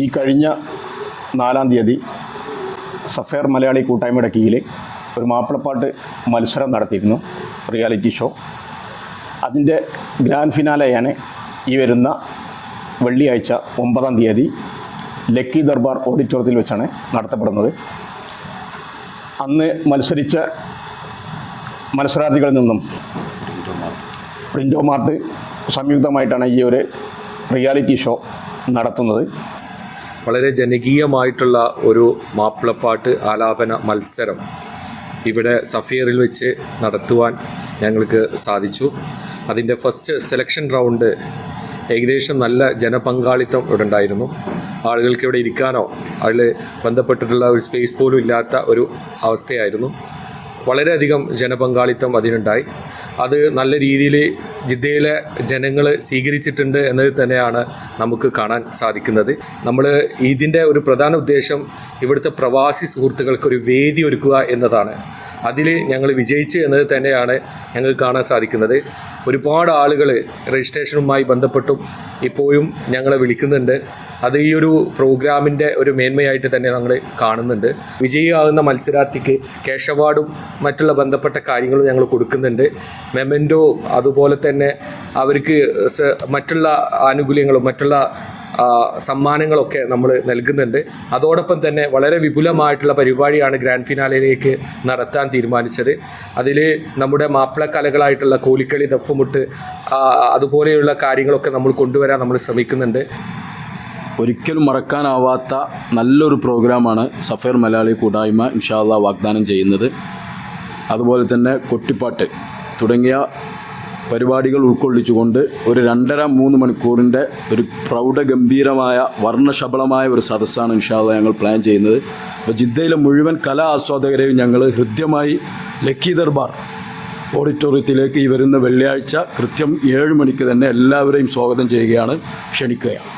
ഈ കഴിഞ്ഞ നാലാം തീയതി സഫേർ മലയാളി കൂട്ടായ്മയുടെ കീഴിൽ ഒരു മാപ്പിളപ്പാട്ട് മത്സരം നടത്തിയിരുന്നു റിയാലിറ്റി ഷോ. അതിന്റെ ഗ്രാൻഡ് ഫിനാലെയാണ് ഈ വരുന്ന വെള്ളിയാഴ്ച ഒമ്പതാം തീയതി ലക്കി ദർബാർ ഓഡിറ്റോറിയത്തിൽ വെച്ചാണ് നടത്തപ്പെടുന്നത്. അന്ന് മത്സരിച്ച മത്സരാർത്ഥികളിൽ നിന്നും പ്രിന്റോ മാർട്ട് സംയുക്തമായിട്ടാണ് ഈ ഒരു റിയാലിറ്റി ഷോ നടത്തുന്നത്. വളരെ ജനകീയമായിട്ടുള്ള ഒരു മാപ്പിളപ്പാട്ട് ആലാപന മത്സരം ഇവിടെ സഫിയറിൽ വെച്ച് നടത്തുവാൻ ഞങ്ങൾക്ക് സാധിച്ചു. അതിന്റെ ഫസ്റ്റ് സെലക്ഷൻ റൗണ്ട് ഏകദേശം നല്ല ജനപങ്കാളിത്തം ഇവിടെ ഉണ്ടായിരുന്നു. ആളുകൾക്ക് ഇവിടെ ഇരിക്കാനോ അതിൽ ബന്ധപ്പെട്ടിട്ടുള്ള ഒരു സ്പേസ് പോലും ഇല്ലാത്ത ഒരു അവസ്ഥയായിരുന്നു. വളരെയധികം ജനപങ്കാളിത്തം അതിനുണ്ടായി. അത് നല്ല രീതിയിൽ ജിദ്ദയിലെ ജനങ്ങൾ സ്വീകരിച്ചിട്ടുണ്ട് എന്നത് തന്നെയാണ് നമുക്ക് കാണാൻ സാധിക്കുന്നത്. നമ്മൾ ഇതിന്റെ ഒരു പ്രധാന ഉദ്ദേശം ഇവിടുത്തെ പ്രവാസി സുഹൃത്തുക്കൾക്ക് ഒരു വേദി ഒരുക്കുക എന്നതാണ്. അതിൽ ഞങ്ങൾ വിജയിച്ചു എന്നത് തന്നെയാണ് ഞങ്ങൾക്ക് കാണാൻ സാധിക്കുന്നത്. ഒരുപാട് ആളുകൾ രജിസ്ട്രേഷനുമായി ബന്ധപ്പെട്ടും ഇപ്പോഴും ഞങ്ങളെ വിളിക്കുന്നുണ്ട്. അത് ഈ ഒരു പ്രോഗ്രാമിന്റെ ഒരു മേന്മയായിട്ട് തന്നെ ഞങ്ങൾ കാണുന്നുണ്ട്. വിജയിയാകുന്ന മത്സരാർത്ഥിക്ക് ക്യാഷ് അവാർഡും മറ്റുള്ള ബന്ധപ്പെട്ട കാര്യങ്ങളും ഞങ്ങൾ കൊടുക്കുന്നുണ്ട്. മെമെന്റോ അതുപോലെ തന്നെ അവർക്ക് മറ്റുള്ള ആനുകൂല്യങ്ങളും മറ്റുള്ള സമ്മാനങ്ങളൊക്കെ നമ്മൾ നൽകുന്നുണ്ട്. അതോടൊപ്പം തന്നെ വളരെ വിപുലമായിട്ടുള്ള പരിപാടിയാണ് ഗ്രാൻഡ് ഫിനാലയിലേക്ക് നടത്താൻ തീരുമാനിച്ചത്. അതിൽ നമ്മുടെ മാപ്പിള കലകളായിട്ടുള്ള കോലിക്കളി ദഫുമുട്ട് അതുപോലെയുള്ള കാര്യങ്ങളൊക്കെ നമ്മൾ കൊണ്ടുവരാൻ നമ്മൾ ശ്രമിക്കുന്നുണ്ട്. ഒരിക്കലും മറക്കാനാവാത്ത നല്ലൊരു പ്രോഗ്രാമാണ് സഫേർ മലയാളി കൂടായ്മ ഇൻഷാല്ല വാഗ്ദാനം ചെയ്യുന്നത്. അതുപോലെ തന്നെ കൊട്ടിപ്പാട്ട് തുടങ്ങിയ പരിപാടികൾ ഉൾക്കൊള്ളിച്ചുകൊണ്ട് ഒരു രണ്ടര മൂന്ന് മണിക്കൂറിന്റെ ഒരു പ്രൗഢഗംഭീരമായ വർണശബളമായ ഒരു സദസ്സാണ് ഇൻഷാല്ല ഞങ്ങൾ പ്ലാൻ ചെയ്യുന്നത്. അപ്പോൾ ജിദ്ദയിലെ മുഴുവൻ കലാ ആസ്വാദകരെയും ഞങ്ങൾ ഹൃദ്യമായി ലക്കി ദർബാർ ഓഡിറ്റോറിയത്തിലേക്ക് ഈ വരുന്ന വെള്ളിയാഴ്ച കൃത്യം ഏഴ് മണിക്ക് തന്നെ എല്ലാവരെയും സ്വാഗതം ചെയ്യുകയാണ്. ക്ഷണിക്കുകയാണ്.